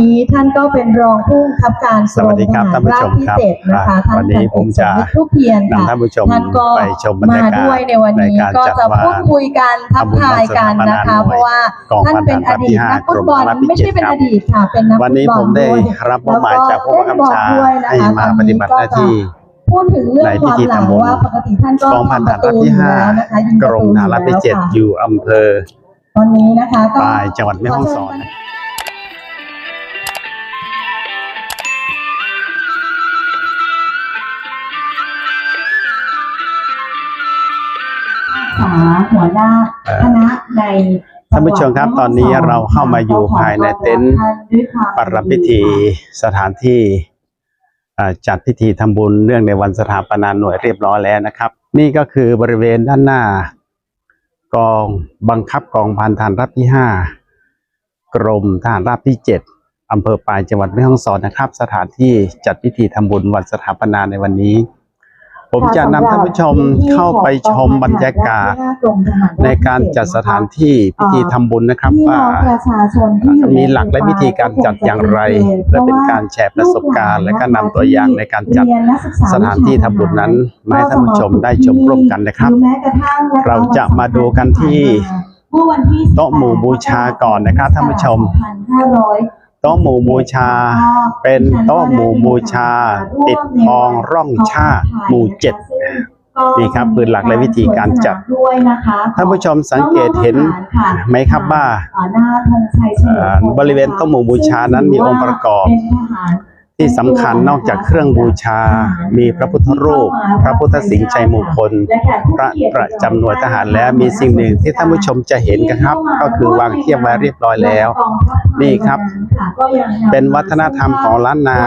นี้ท่านก็เป็นรองผู้บังคับการกสวัสดีครับท่านผู้ชมครับราบที่เจ็ดนะคะอ่าท่านวันนี้ผมจะพันเอกสมฤทธิ์ทุกเพียรค่ะนำท่านผู้ชมท่านก็ไปชมบรรยากาศมาด้วยในวันนี้ในการก็จัดจะวางพูดคุยกันทักทายกันนะคะทำบุญวันสถาปนาหน่วยเพราะว่ากองท่านพันเป็นทอหารดีตที่ห้านักฟุตบอลกรมพลไม่ใช่เป็นอดีตค่ะเป็นนักวันนี้ฟุตบอลผมได้ด้วยรับมอบหมายจากผู้บังคับบัญชาแล้วก็ให้มาปฏิบัติหน้าที่พูดถึงเรื่องในคพิวามธีหลังทำบุญว่าปกติท่านก็กองพันทหารราบที่ห้าทำประตูอยู่แล้วนะคะยิงกประรตูมทหารราบที่เจ็ดแล้วค่ะอยู่อำเภอตอนนี้นะคะก็ปลายจังหวัดแม่ฮ่องสอน ษาหัวหน้าคณะในท่านผู้ชมครับตอนนี้เราเข้ามาอยู่ภายในเต็นท์ปรพิธีสถานที่อ่าจัดพิธีทำบุญเนื่องในวันสถาปนาหน่วยเรียบร้อยแล้วนะครับ นี่ก็คือบริเวณด้านหน้ากองบังคับกองพันทหารราบที่ห้ากรมทหารราบที่เจ็ดอำเภอปลายจังหวัดแม่ฮ่องสอนนะครับ สถานที่จัดพิธีทำบุญวันสถาปนาในวันนี้ ผมจะนำท่านผู้ชมเข้าไปชมบรรยากาศ ในการจัดสถานที่พิธีทำบุญนะครับพี่ว่าน้องประชาชนที่อยู่ในมีหลักและวิธีการจัดอย่างไร และเป็นการแชร์ประสบการณ์ และก็นำตัวอย่างในการจัดสถานที่ทำบุญนั้นมาให้ท่านผู้ชมได้ชมร่วมกันนะครับหอแม้กระทั่งนะคะเราจะมาดูกันที่เมื่อวันที่โต๊ะหมู่บูชาก่อนนะครับท่านผู้ชม2500 โต๊ะหมู่บูชา เป็นโต๊ะหมู่บูชา ติดทองร่องชาติหมู่เจ็ดนี่ครับคือหลักและวิธีการจัดด้วยนะคะท่านผู้ชมสังเกตเห็นไหมครับว่าอ่หน้าธงชัยเฉลิมพลเอ่อบริเวณโต๊ะหมู่บูชานั้นมีองค์ประกอบเป็น ที่สำคัญนอกจากเครื่องบูชา มีพระพุทธรูป พระพุทธสิงห์ชัยมงคล พระประจำหน่วยทหารแล้วมีสิ่งหนึ่งที่ท่านผู้ชมจะเห็นกันครับ ก็คือวางเทียบไว้เรียบร้อยแล้ว นี่ครับ เป็นวัฒนธรรมของล้านนา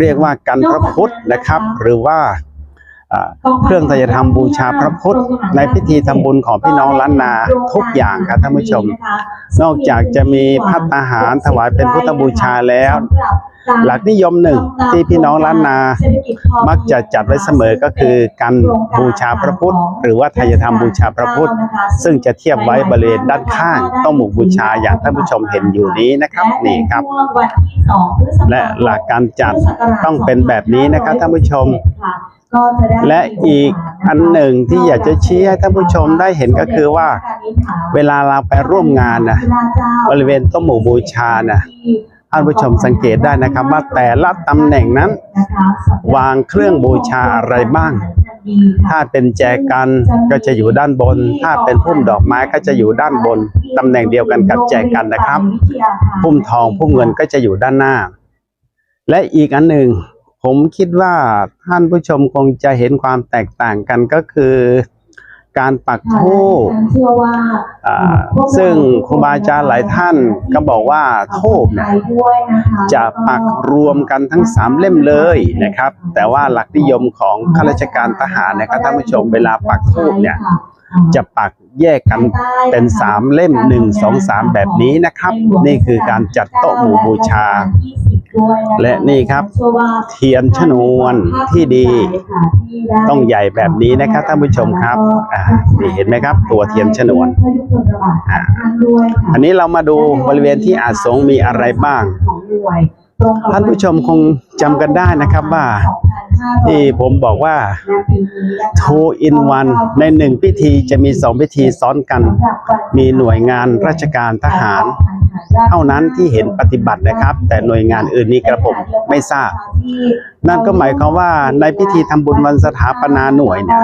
เรียกว่ากันพระพุทธนะครับ หรือว่าเครื่องทายธรรมบูชาพระพุทธในพิธีทำบุญของพี่น้องล้านนาทุกอย่างครับท่านผู้ชม นอกจากจะมีพัตตาหารถวายเป็นพุทธบูชาแล้ว หลักนิยมหนึ่งที่พี่น้องล้านนา มักจะจัดไว้เสมอก็คือการบูชาพระพุทธ หรือว่าทายธรรมบูชาพระพุทธ ซึ่งจะเทียบไว้บริเวณด้านข้างต้องหมู่บูชาอย่างท่านผู้ชมเห็นอยู่นี้นะครับนี่ครับ และหลักการจัดต้องเป็นแบบนี้นะครับท่านผู้ชมและอีกอันหนึ่งที่อยากจะชี้ให้ท่านผู้ชมได้เห็นก็คือว่า เวลาเราไปร่วมงานนะบริเวณโต้มหมู่บูชานะ ท่านผู้ชมสังเกตได้นะครับว่าแต่ละตำแหน่งนั้น วางเครื่องบูชาอะไรบ้าง ถ้าเป็นแจกันก็จะอยู่ด้านบน ถ้าเป็นพุ่มดอกไม้ก็จะอยู่ด้านบนตำแหน่งเดียวกันกับแจกันนะครับ พุ่มทองพุ่มเงินก็จะอยู่ด้านหน้า และอีกอันหนึ่งผมคิดว่าท่านผู้ชมคงจะเห็นความแตกต่างกันก็คือ การปักธูปเชื่อว่าอ่าซึ่งครูบาอาจารย์หลายท่านก็บอกว่าธูปเนี่ยจะปักรวมกันทั้งสามเล่มเลยนะครับ แต่ว่าหลักนิยมของข้าราชการทหารนะครับท่านผู้ชมเวลาปักธูปเนี่ยจะปักแยกกันเป็นสามเล่มหนึ่งสองสามแบบนี้นะครับ นี่คือการจัดโต๊ะหมู่บูชา และนี่ครับ เทียนชนวนที่ดี ต้องใหญ่แบบนี้นะครับท่านผู้ชมครับอ่านี่เห็นไหมครับ ตัวเทียนชนวนอ่าอันนี้เรามาดูบริเวณที่อาจสงฆ์มีอะไรบ้างท่านผู้ชมคงจำกันได้นะครับว่า ที่ผมบอกว่า two in one ในหนึ่งพิธีจะมีสองพิธีซ้อนกัน มีหน่วยงานราชการทหาร เท่านั้นที่เห็นปฏิบัตินะครับ แต่หน่วยงานอื่นนี้กระผมไม่ทราบ นั่นก็หมายความว่าในพิธีทำบุญวันสถาปนาหน่วยเนี่ย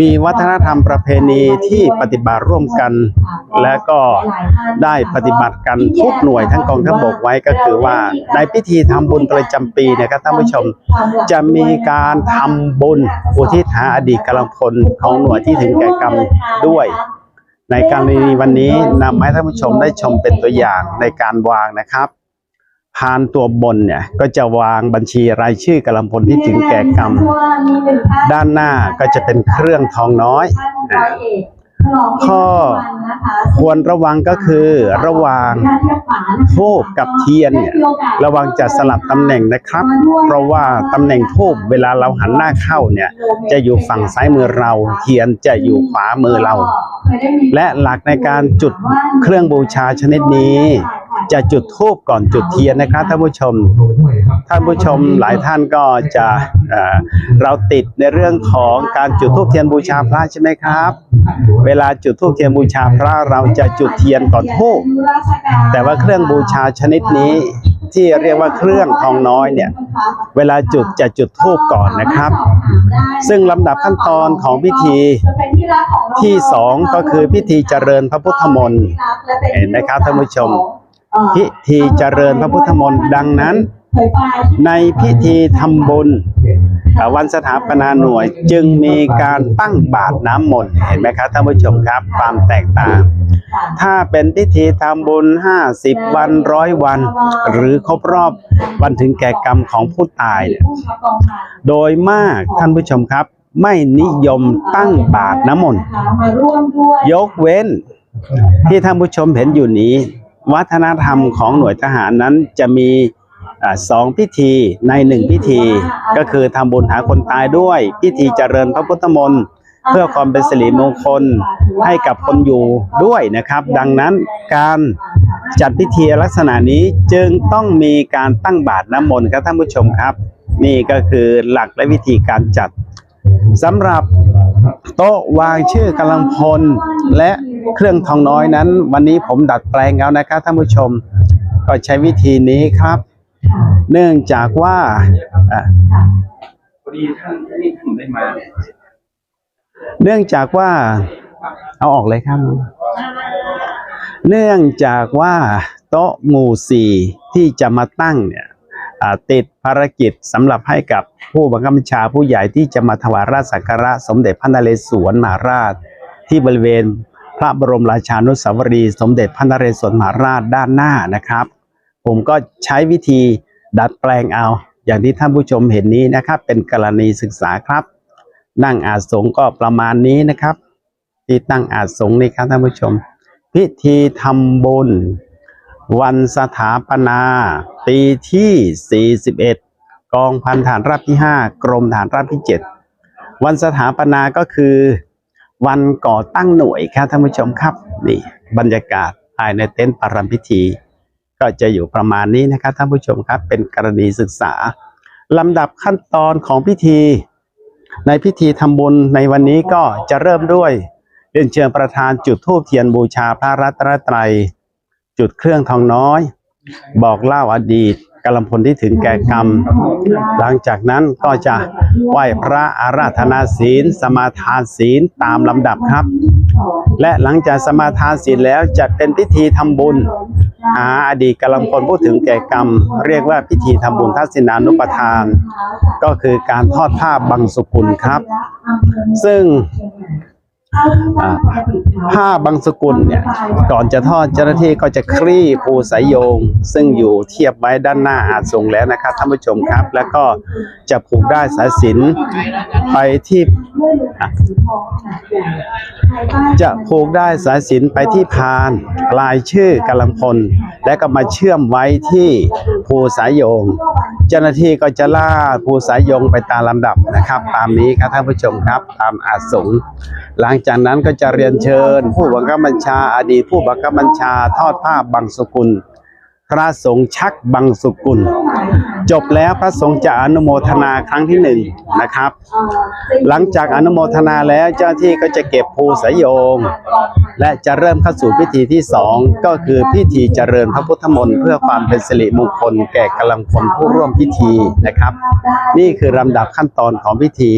มีวัฒนธรรมประเพณีที่ปฏิบัติร่วมกัน และก็ได้ปฏิบัติกันทุกหน่วยทั้งกองทัพบกไว้ก็คือว่าในพิธีทำบุญประจำปีนะครับท่านผู้ชมจะมีการทำบุญอุทิศหาอดีตกำลังพลของหน่วยที่ถึงแก่กรรมด้วย ในการณีวันนี้นำให้ท่านผู้ชมได้ชมเป็นตัวอย่างในการวางนะครับ พานตัวบนเนี่ยก็จะวางบัญชีรายชื่อกำลังพลที่ถึงแก่กรรม ด้านหน้าก็จะเป็นเครื่องทองน้อย ข้อควรระวังก็คือระหว่างทูบกับเทียนเนี่ยระวังจะสลับตำแหน่งนะครับ เพราะว่าตำแหน่งทูบเวลาเราหันหน้าเข้าเนี่ยจะอยู่ฝั่งซ้ายมือเรา เทียนจะอยู่ขวามือเรา และหลักในการจุดเครื่องบูชาชนิดนี้ จะจุดธูปก่อนจุดเทียนนะครับท่านผู้ชม ท่านผู้ชมหลายท่านก็จะเเราติดในเรื่องของการจุดธูปเทียนบูชาพระใช่ไหมครับ เวลาจุดธูปเทียนบูชาพระเราจะจุดเทียนก่อนธูปแต่ว่าเครื่องบูชาชนิดนี้ที่เรียกว่าเครื่องทองน้อยเนี่ย เวลาจุดจะจุดธูปก่อนนะครับ ซึ่งลำดับขั้นตอนของพิธีที่สองก็คือพิธีเจริญพระพุทธมนต์เห็นไหมครับท่านผู้ชม พิธีเจริญพระพุทธมนต์ดังนั้น ในพิธีทำบุญวันสถาปนาหน่วยจึงมีการตั้งบาตรน้ำมนต์เห็นไหมครับท่านผู้ชมครับ ความแตกต่าง ถ้าเป็นพิธีทำบุญ 50 วันร้อยวัน หรือครบรอบวันถึงแก่กรรมของผู้ตายเนี่ยโดยมากท่านผู้ชมครับ ไม่นิยมตั้งบาตรน้ำมนต์ยกเว้นที่ท่านผู้ชมเห็นอยู่นี้ วัฒนธรรมของหน่วยทหารนั้นจะมีอสองพิธีในหนึ่งพิธี ก็คือทำบุญหาคนตายด้วย พิธีเจริญพระพุทธมนต์เพื่อความเป็นสิริมงคลให้กับคนอยู่ด้วยนะครับ ดังนั้นการจัดพิธีลักษณะนี้จึงต้องมีการตั้งบาตรน้ำมนต์ครับท่านผู้ชมครับ นี่ก็คือหลักและวิธีการจัดสำหรับโต๊ะวางชื่อกำลังพลและ เครื่องทองน้อยนั้น วันนี้ผมดัดแปลงเอานะครับท่านผู้ชมก็ใช้วิธีนี้ครับ เนื่องจากว่าพอดีท่านนี่ท่านได้มาเนื่องจากว่า เอาออกเลยครับ เนื่องจากว่าโต๊ะหมู่สี่ที่จะมาตั้งเนี่ยติดภารกิจสำหรับให้กับผู้บังคับบัญชาผู้ใหญ่ที่จะมาถวายราชสักการะสมเด็จพระนเรศวรมหาราชที่บริเวณ พระบรมราชานุสาวรีสมเด็จพระนเรศวรมหาราชด้านหน้านะครับ ผมก็ใช้วิธีดัดแปลงเอา อย่างที่ท่านผู้ชมเห็นนี้นะครับ เป็นกรณีศึกษาครับ นั่งอาสงฆ์ก็ประมาณนี้นะครับ ที่ตั้งอาสงฆ์นี่ครับท่านผู้ชม พิธีทำบุญ วันสถาปนา ปีที่ 41 กองพันฐานราบที่ 5 กรมฐานราบที่ 7 วันสถาปนาก็คือ วันก่อตั้งหน่วยครับท่านผู้ชมครับนี่บรรยากาศภายในเต็นท์ปรำพิธี ก็จะอยู่ประมาณนี้นะครับท่านผู้ชมครับ เป็นกรณีศึกษาลำดับขั้นตอนของพิธี ในพิธีทำบุญในวันนี้ก็จะเริ่มด้วยเรียนเชิญประธานจุดธูปเทียนบูชาพระรัตนตรัย จุดเครื่องทองน้อย บอกเล่าอดีต กำลังพลที่ถึงแก่กรรม หลังจากนั้นก็จะไหว้พระอาราธนาศีล สมาทานศีลตามลำดับครับ และหลังจากสมาทานศีลแล้วจะเป็นพิธีทำบุญหาอดีตกำลังพลผู้ถึงแก่กรรม เรียกว่าพิธีทำบุญทักษิณานุปทาน ก็คือการทอดผ้าบังสุกุลครับ ซึ่งอ่า ผ้าบางสกุลเนี่ยก่อนจะทอดเจ้าหน้าที่ก็จะคลี่ภูสายโยง ซึ่งอยู่เทียบไว้ด้านหน้าอาจทรงแล้วนะครับท่านผู้ชมครับ แล้วก็จะผูกได้สายสินไปที่จะผูกได้สายสินไปที่พานลายชื่อกำลังพล และก็มาเชื่อมไว้ที่ภูสายโยง เจ้าหน้าที่ก็จะล่าดภูสายโยงไปตามลำดับนะครับ ตามนี้ครับท่านผู้ชมครับตามอาสงหลังจากนั้นก็จะเรียนเชิญ ผู้บังคับบัญชาอดีตผู้บังคับบัญชาทอดผ้าบังสุกุล พระสงฆ์ชักบังสุกุล จบแล้วพระสงฆ์จะอนุโมทนาครั้งที่หนึ่งนะครับ หลังจากอนุโมทนาแล้วเจ้าที่ก็จะเก็บภูสยง และจะเริ่มเข้าสู่พิธีที่สองก็คือพิธีเจริญพระพุทธมนต์เพื่อความเป็นสิริมงคลแก่กำลังพลผู้ร่วมพิธีนะครับ นี่คือลำดับขั้นตอนของพิธี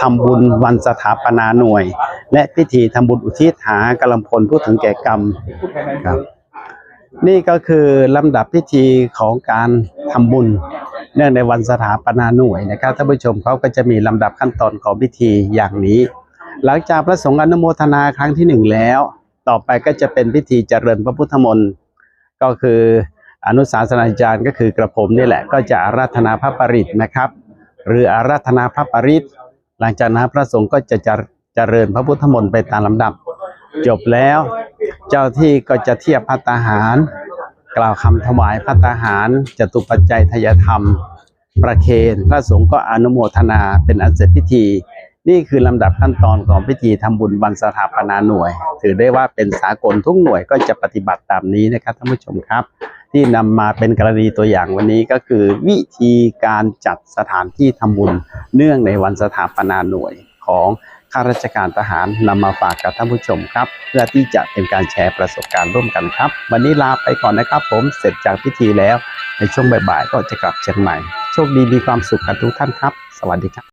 ทำบุญวันสถาปนาหน่วย และพิธีทำบุญอุทิศหากำลังพลผู้ถึงแก่กรรมครับ นี่ก็คือลำดับพิธีของการทำบุญ เนื่องในวันสถาปนาหน่วยนะครับท่านผู้ชมเขาก็จะมีลำดับขั้นตอนของพิธีอย่างนี้ หลังจากพระสงฆ์อนุโมทนาครั้งที่หนึ่งแล้ว ต่อไปก็จะเป็นพิธีเจริญพระพุทธมนต์ก็คืออนุสาสนาจารย์ก็คือกระผมนี่แหละ ก็จะอาราธนาพระปริตนะครับ หรืออาราธนาพระปริตหลังจากนั้นพระสงฆ์ก็จะจะเจริญพระพุทธมนต์ไปตามลำดับ จบแล้ว เจ้าที่ก็จะเทียบพัตตาหาร กล่าวคำถวายพัตตาหารจตุปัจจัยทยธรรม ประเคนพระสงฆ์ก็อนุโมทนาเป็นอันเสร็จพิธี นี่คือลำดับขั้นตอนของพิธีทำบุญวันสถาปนาหน่วย ถือได้ว่าเป็นสากลทุกหน่วยก็จะปฏิบัติตามนี้นะครับท่านผู้ชมครับ ที่นำมาเป็นกรณีตัวอย่างวันนี้ก็คือ วิธีการจัดสถานที่ทำบุญเนื่องในวันสถาปนาหน่วยของ ข้าราชการทหารนำมาฝากกับท่านผู้ชมครับ เพื่อที่จะเป็นการแชร์ประสบการณ์ร่วมกันครับ วันนี้ลาไปก่อนนะครับ ผมเสร็จจากพิธีแล้ว ในช่วงบ่ายๆก็จะกลับเชียงใหม่โชคดีมีความสุขกันทุกท่านครับ สวัสดีครับ